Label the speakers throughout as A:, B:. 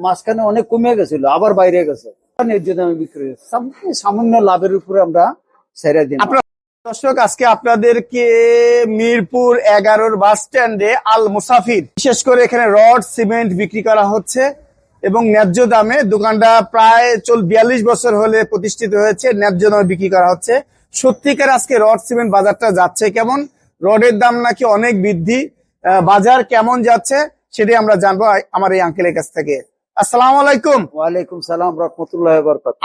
A: মাঝখানে অনেক কমে গেছিল, আবার বাইরে গেছে। ন্যায্য দামে বিক্রি। সামান্য লাভের উপরে আমরা ছেড়ে দিই।
B: দর্শক, আজকে আপনাদেরকে মিরপুর এগারোর বাস স্ট্যান্ডে আল মুসাফির, বিশেষ করে এখানে রড, সিমেন্ট বিক্রি করা হচ্ছে এবং ন্যায্য দামে দোকানটা প্রায় চল বিয়াল্লিশ বছর হলে প্রতিষ্ঠিত হয়েছে, ন্যায্য দামে বিক্রি করা হচ্ছে। সত্যিকার আজকে রড, সিমেন্ট বাজারটা যাচ্ছে কেমন? রডের দাম নাকি অনেক বৃদ্ধি। বাজার কেমন যাচ্ছে, সেটাই আমরা জানব আমার এই আঙ্কেলের কাছ থেকে। আসসালামু আলাইকুম।
A: ওয়ালাইকুম সালাম রহমতুল্লাহ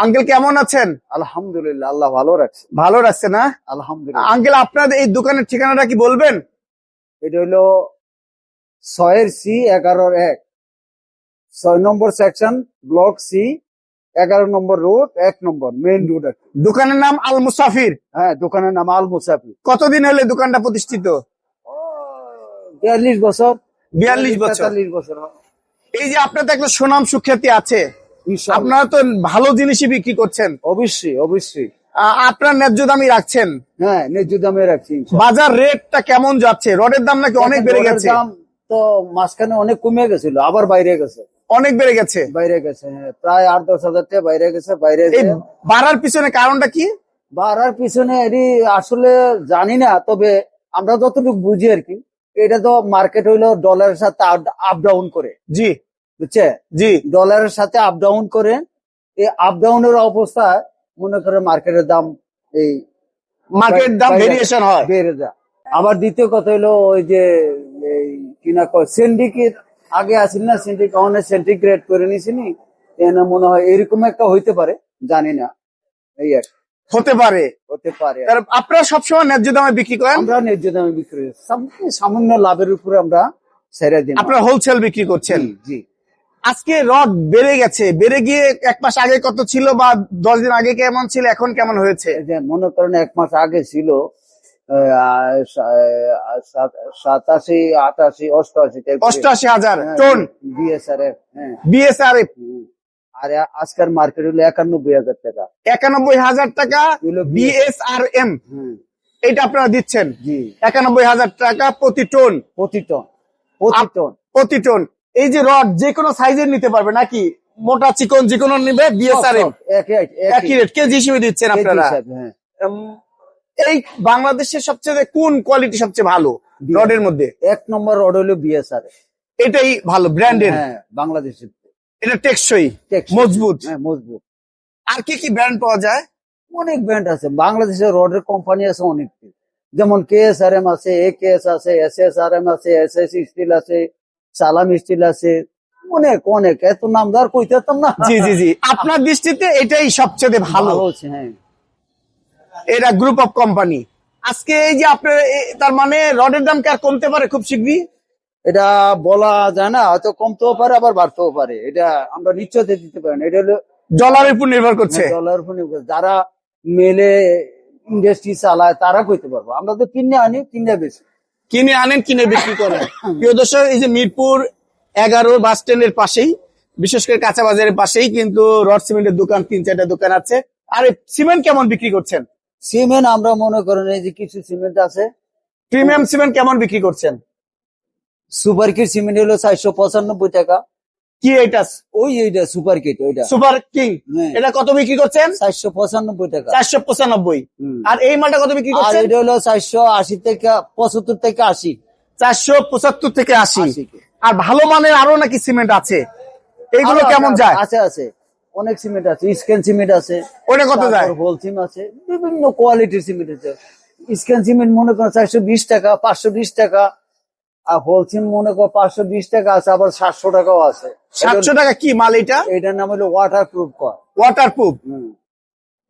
B: আঙ্কেল কেমন আছেন?
A: আলহামদুলিল্লাহ আল্লাহ ভালো রাখছে।
B: ভালো রাখছে না?
A: আলহামদুলিল্লাহ।
B: আঙ্কেল আপনাদের এই দোকানের ঠিকানাটা কি বলবেন?
A: এটা হলো ছয়ের সি এগারোর এক। ছয় নম্বর সেকশন ব্লক সি এগারো নম্বর রোড এক নম্বর মেইন রোড
B: দোকানের নাম আল মুসাফির?
A: হ্যাঁ দোকানের নাম আল মুসাফির।
B: কতদিন হলে দোকানটা প্রতিষ্ঠিত?
A: বিয়াল্লিশ বছর।
B: বিয়াল্লিশ বছর।
A: বছর।
B: এই যে আপনাদের একটা সুনাম সুখ্যাতি আছে। আপনারা তো ভালো জিনিসই বিক্রি করছেন।
A: অবশ্যই অবশ্যই।
B: আপনার ন্যায্য দামই রাখছেন।
A: হ্যাঁ ন্যায্য দামে রাখছি
B: বাজার রেটটা কেমন যাচ্ছে? রডের দাম নাকি অনেক বেড়ে গেছে।
A: দাম তো মাঝখানে অনেক কমে গেছিল আবার বাইরে গেছে।
B: অনেক বেড়ে গেছে।
A: বাইরে গেছে হ্যাঁ, প্রায় আট দশ হাজার টাকা বাইরে গেছে বাইরে
B: বাড়ার পিছনে কারণটা কি?
A: বাড়ার পিছনে এটি আসলে জানি না তবে আমরা যতটুকু বুঝি আর কি এটা তো মার্কেট হইল ডলারের সাথে আপ ডাউন করে।
B: জি।
A: বুঝছে?
B: জি।
A: ডলারের সাথে আপ ডাউন করে এই আপ ডাউনের অবস্থায় মনে করে মার্কেটের দাম এই
B: মার্কেট দাম ভেরিয়েশন হয়।
A: বেড়ে যায়। আবার দ্বিতীয় কথা হলো ওই যে এই কিনা কয় সিন্ডিকেট আগে আসিল না সিন্ডিক অনেক সেন্টিগ্রেড করে নিছিনি। এনে মনে হয় এরকম একটা হইতে পারে জানি না। এই আর।
B: হতে পারে।
A: হতে পারে।
B: আপনারা সবসময় ন্যায্য দামে বিক্রি করেন?
A: আমরা ন্যায্য দামে বিক্রি করি। সামান্য লাভের উপরে আমরা ছেড়ে দিই।
B: আপনারা হোলসেল বিক্রি করছেন?
A: জি,
B: আজকে রড বেড়ে গেছে। বেড়ে গিয়ে এক মাস আগে কত ছিল বা দশ দিন আগে কেমন ছিল এখন কেমন হয়েছে?
A: মনে করেন এক মাস আগে ছিল সাতাশি আটাশি অষ্টআশি
B: অষ্টআশি হাজার
A: হ্যাঁ,
B: টন।
A: বিএসআরএফ হ্যাঁ।
B: বিএসআরএফ।
A: আর আজকের মার্কেট হলো একানব্বই হাজার টাকা।
B: একানব্বই হাজার টাকা বিএসআরএম এটা আপনারা দিচ্ছেন? একানব্বই হাজার টাকা প্রতি টন।
A: প্রতি টন। প্রতি টন।
B: প্রতি টন। এই যে রড যে কোনো সাইজের নিতে পারবে নাকি মোটা চিকন যে কোনো নিবে বিএসআরএম
A: একই
B: রেট কেজি হিসেবে দিচ্ছেন আপনারা।
A: হ্যাঁ।
B: এই বাংলাদেশের সবচেয়ে কোন কোয়ালিটি সবচেয়ে ভালো রডের মধ্যে?
A: এক নম্বর রড হলো বিএসআর
B: এটাই ভালো ব্র্যান্ডের
A: হ্যাঁ বাংলাদেশের।
B: এটা টেকসই। মজবুত।
A: হ্যাঁ মজবুত।
B: আর কি কি ব্র্যান্ড পাওয়া যায়?
A: অনেক ব্র্যান্ড আছে। বাংলাদেশের রডের কোম্পানি আছে অনেক যেমন কে এস আর এম আছে এ কে এস আছে এস এস আর এম আছে এস এস স্টিল আছে সালাম স্টিল আছে। অনেক অনেক। এত নাম ধর কইতে না।
B: জি জি জি। আপনার দৃষ্টিতে এটাই সবচেয়ে ভালো।
A: হচ্ছে হ্যাঁ।
B: এটা গ্রুপ অফ কোম্পানি আজকে এই যে আপনার তার মানে রডের দাম কি আর কমতে পারে খুব শীঘ্রই?
A: এটা বলা যায় না হয়তো কমতেও পারে আবার বাড়তেও পারে। এটা আমরা নিশ্চয়তা দিতে পারি না। এটা হলো
B: ডলারের উপর নির্ভর করছে।
A: ডলার ফোনে যারা মেলে ইন্ডাস্ট্রি চালায় তারা কইতে পারব। আমরা তো কিনে আনি কিনে বেশি
B: কিনে আনেন কিনে বিক্রি করেন। প্রিয় দর্শক এই যে মিরপুর এগারো বাস স্ট্যান্ডের পাশেই বিশেষ করে কাঁচা বাজারের পাশেই কিন্তু রড সিমেন্টের দোকান তিন চারটা দোকান আছে। আর সিমেন্ট কেমন বিক্রি করছেন?
A: সিমেন্ট আমরা মনে করেন এই যে কিছু সিমেন্ট আছে।
B: প্রিমিয়াম সিমেন্ট কেমন বিক্রি করছেন?
A: সুপার কিট সিমেন্ট হলো চারশো পঁচানব্বই টাকা।
B: কি এটা
A: ওই এইটা সুপার কিট ওইটা।
B: Super king.
A: হ্যাঁ।
B: এটা কত বিক্রি করছেন?
A: চারশো পঁচানব্বই টাকা।
B: চারশো পঁচানব্বই। আর এই মালটা কত বিক্রি করছেন?
A: এটা হলো চারশো আশি থেকে পঁচাত্তর থেকে আশি।
B: চারশো পঁচাত্তর থেকে আশি।
A: আশি।
B: আর ভালো মানের আরও নাকি সিমেন্ট আছে? এইগুলো কেমন যায়?
A: আছে আছে। অনেক সিমেন্ট আছে স্ক্যান সিমেন্ট আছে।
B: ওটা কত যায়?
A: হোল সিম আছে বিভিন্ন কোয়ালিটির সিমেন্ট আছে। স্ক্যান সিমেন্ট মনে করেন চারশো বিশ টাকা পাঁচশো বিশ টাকা। আর হোল সিম মনে করো পাঁচশো বিশ টাকা আছে আবার সাতশো টাকাও আছে।
B: সাতশো টাকা কি মাল এটা?
A: এটার নাম হলো ওয়াটার প্রুফ কর।
B: ওয়াটার প্রুফ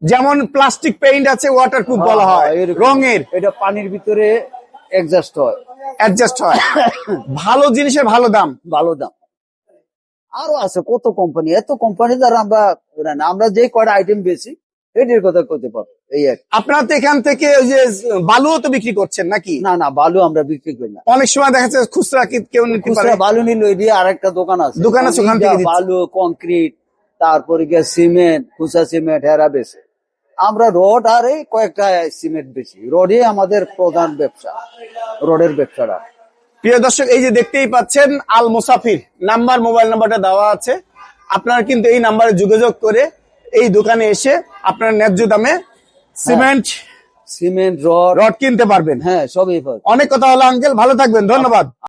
B: যেমন প্লাস্টিক পেইন্ট আছে ওয়াটার প্রুফ বলা হয়
A: হ্যাঁ,
B: রঙের।
A: এটা পানির ভিতরে অ্যাডজাস্ট হয়।
B: অ্যাডজাস্ট হয়। ভালো জিনিসের ভালো দাম।
A: ভালো দাম। আরও আছে কত কোম্পানি এত কোম্পানি দ্বারা আমরা। আমরা যে কয়টা আইটেম বেশি এটির কথা করতে পারব এই আর কি।
B: আপনারা তো এখান থেকে ওই যে বালুও তো বিক্রি করছেন নাকি?
A: না না বালু আমরা বিক্রি করি না।
B: অনেক সময় দেখা যাচ্ছে খুচরা কি কেউ
A: খুচরা বালু নিল ওই দিয়ে আরেকটা দোকান আছে।
B: দোকান আছে, ওখান থেকে
A: বালু কংক্রিট তারপরে গিয়ে সিমেন্ট খুচা সিমেন্ট হেরা বেশি আমরা রড আর এই কয়েকটা সিমেন্ট বেশি রডই আমাদের প্রধান ব্যবসা রডের ব্যবসাটা।
B: প্রিয় দর্শক এই যে দেখতেই পাচ্ছেন আল মুসাফির নাম্বার মোবাইল নাম্বারটা দেওয়া আছে। আপনারা কিন্তু এই নাম্বারে যোগাযোগ করে এই দোকানে এসে আপনার ন্যায্য দামে সিমেন্ট
A: সিমেন্ট রড।
B: রড কিনতে পারবেন।
A: হ্যাঁ সবই
B: অনেক কথা হলো আঙ্কেল। ভালো থাকবেন। ধন্যবাদ।